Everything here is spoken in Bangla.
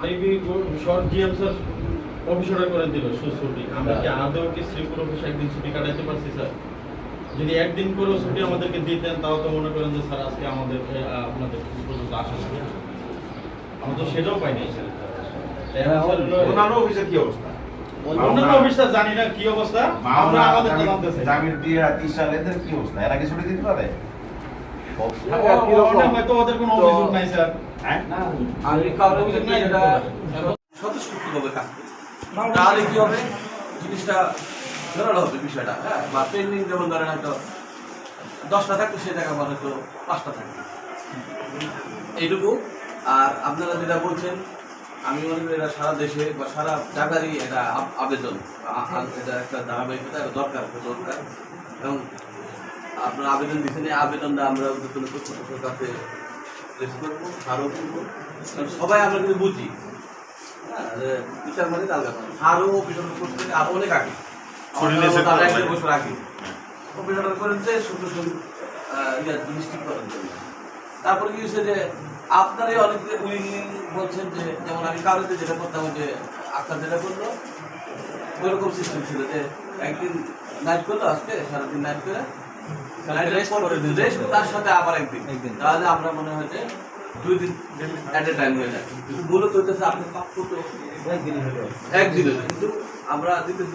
মেবি শর্ট জিএম স্যার অফিসারটা করে দিল ছুটি। আমরা কি আদৌ কি শ্রীপুর অফিসে একদিন ছুটি কাটাইতে পারছি স্যার? যদি একদিন করেও ছুটি আমাদেরকে দিতেন তাও তো মনে করেন যে স্যার আজকে আমাদের আপনাদের পর্যন্ত আসা আমরা তো সেটাও পাইনি স্যার। স্যার হলো- অন্যান্য অফিসের কি অবস্থা? অন্যান্য অফিসার জানি না কি অবস্থা। আমরা আমাদের জামির দিয়ে তিরিশ সাল এদের কি অবস্থা? এরা কি ছুটি দিতে পারে? স্বতঃস্ফূর্তভাবে কাজ করি তাহলে কি হবে? জিনিসটা জোরালো হবে বিষয়টা হ্যাঁ? বা যেমন ধরেন হয়তো দশটা সেই আমার হয়তো পাঁচটা থাকবে। এইটুকু। আর আপনারা যেটা বলছেন আমি মনে করি এটা সারা দেশে বা সারা জায়গারই এটা আবেদন। এটা একটা ধারাবাহিকতা এটা দরকার দরকার। এবং আপনারা আবেদন দিচ্ছেন এই আবেদনটা আমরা কর্তৃপক্ষের কাছে প্লেস করব আরও করব। কারণ সবাই আমরা কিন্তু বুঝি। হ্যাঁ, বিচার মানে আলাদা করতে অনেক আগে। তার এক বছর আগে। অফিসার করেন যে শুধু ইয়ে ডিস্ট্রিক্ট করেন। তারপরে কি হয়েছে যে আপনারই অনেক উইলিং বলছেন যে যেমন আমি কারোতে যেটা করতাম যে আক্তার যেটা করল ওইরকম সিস্টেম ছিল যে একদিন নাইট করল আজকে সারাদিন নাইট করে তার সাথে আবার একদিন। তাহলে আমরা মনে হয় যে দুই দিন অ্যাট এ টাইম হয়ে যায়। মূলত হইতেছে আপনি প্রাপ্য তো একদিন একদিন কিন্তু আমরা দিতেছি